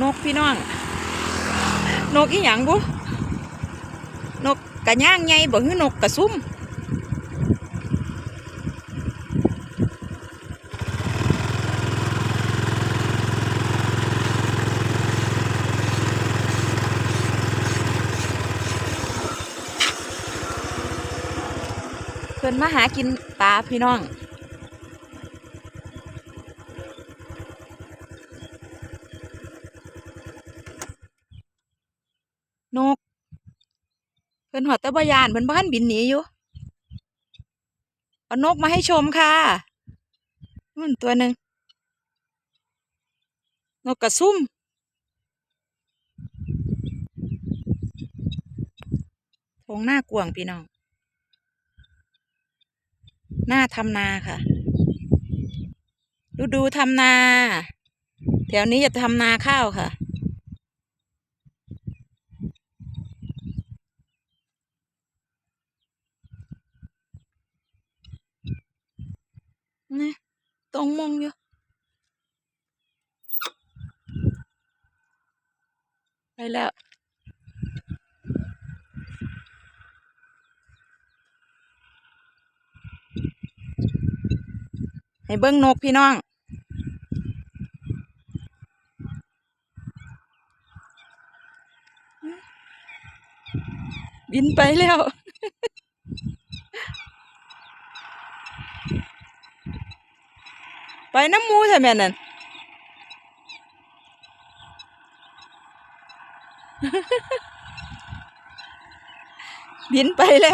นกพี่น้อง นกอีหยังบุนกกระย่างไงบ่คือนกกระซุ่มเพิ่นมาหากินปลาพี่น้อง นก เพิ่นหอดตะบยานเพิ่นบ้านบินหนีอยู่เอานกมาให้ชมค่ะนู่นตัวหนึ่งนกกระซุ่มทงหน้ากวางพี่น้อง หน้าทำนาค่ะ ดูดูทำนา แถวนี้จะทำนาข้าวค่ะ นี่ตรงมงอยู่ไปแล้วให้เบิ้งนกพี่น้อง บินไปแล้ว ไปน้ำมูใช่ไหมนั่นบินไปแล้ว